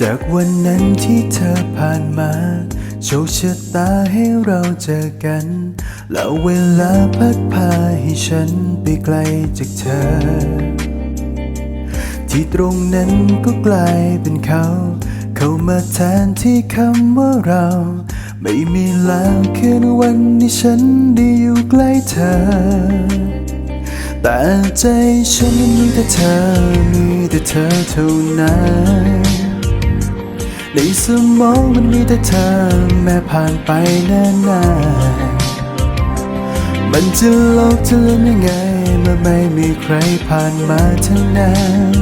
จากวันนั้นที่เธอผ่านมา โชคชะตาให้เราเจอกัน แล้วเวลาพัดพาให้ฉันไปไกลจากเธอ ที่ตรงนั้นก็กลายเป็นเขา เขามาแทนที่คำว่าเรา ไม่มีแล้วคืนวันที่ฉันได้อยู่ใกล้เธอ แต่ใจฉันมีแต่เธอ มีแต่เธอเท่านั้น ในสมองมันมีแต่เธอ แม้ผ่านไปนานๆมันจะโลกจะลืมยังไง เมื่อไม่มีใครผ่านมาทั้งนั้น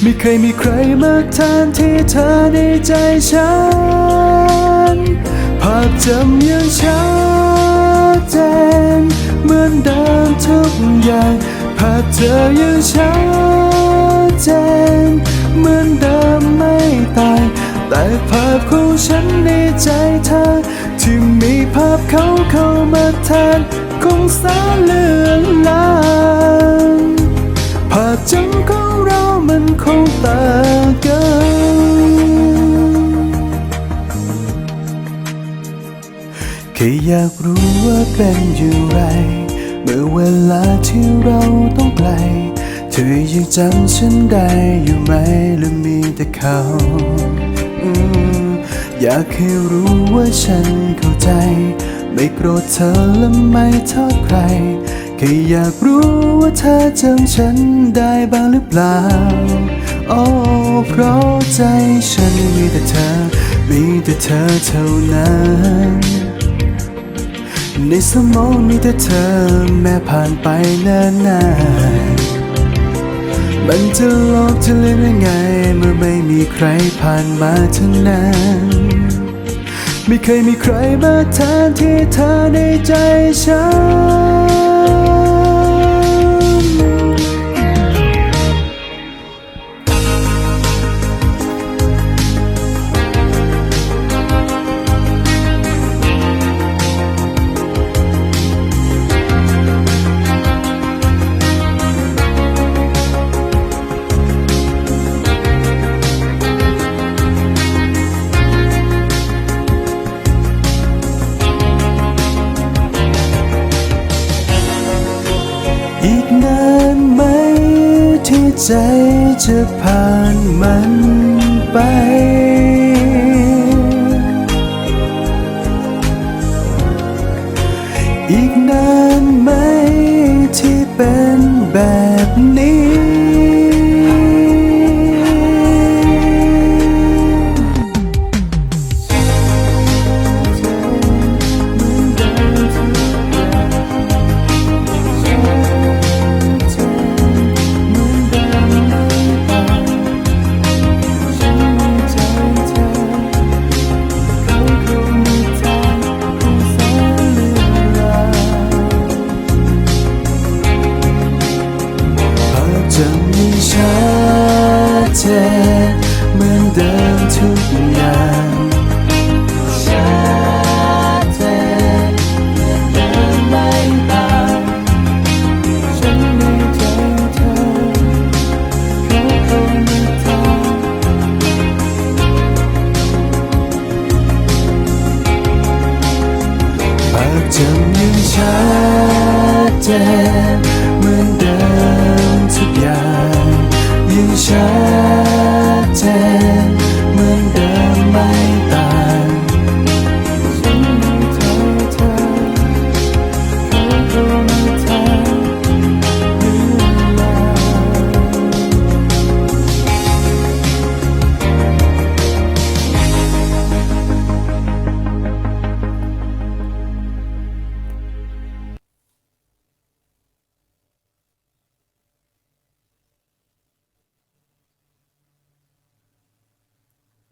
ไม่เคยมีใครมาแทนที่เธอในใจฉัน จำยังชัดเจนเหมือนเดิมทุกอย่างภาพเธอยังชัดเจนเหมือนเดิมไม่ตายแต่ภาพของฉันในใจเธอ ที่มีภาพเขาเข้ามาแทนคงสาเลือลา ค่อยากรู้ว่าเป็นอย่างไร เมื่อเวลาที่เราต้องไกล เธอยังจำฉันได้อยู่ไหมหรือมีแต่เขาอยากให้รู้ว่าฉันเข้าใจ ไม่โกรธเธอและไม่โทษใครแค่อยากรู้ว่าเธอจำฉันได้บ้างหรือเปล่า โอ้เพราะใจฉันมีแต่เธอ มีแต่เธอเท่านั้น ในสมองมีแต่เธอแม้ผ่านไปนานนานๆมันจะลอกจะลืมยังไง เมื่อไม่มีใครผ่านมาทั้งนั้นไม่เคยมีใครมาแทนที่เธอในใจฉัน อีกนานไหมที่ใจจะผ่านมันไป ชัดเจนเหมือนเดิมทุกอย่างชัดเจนเหมือนเดิมไม่ต่างฉันในใจเธอเขาคงไม่ทางภาพจำยังชัดเจน อย่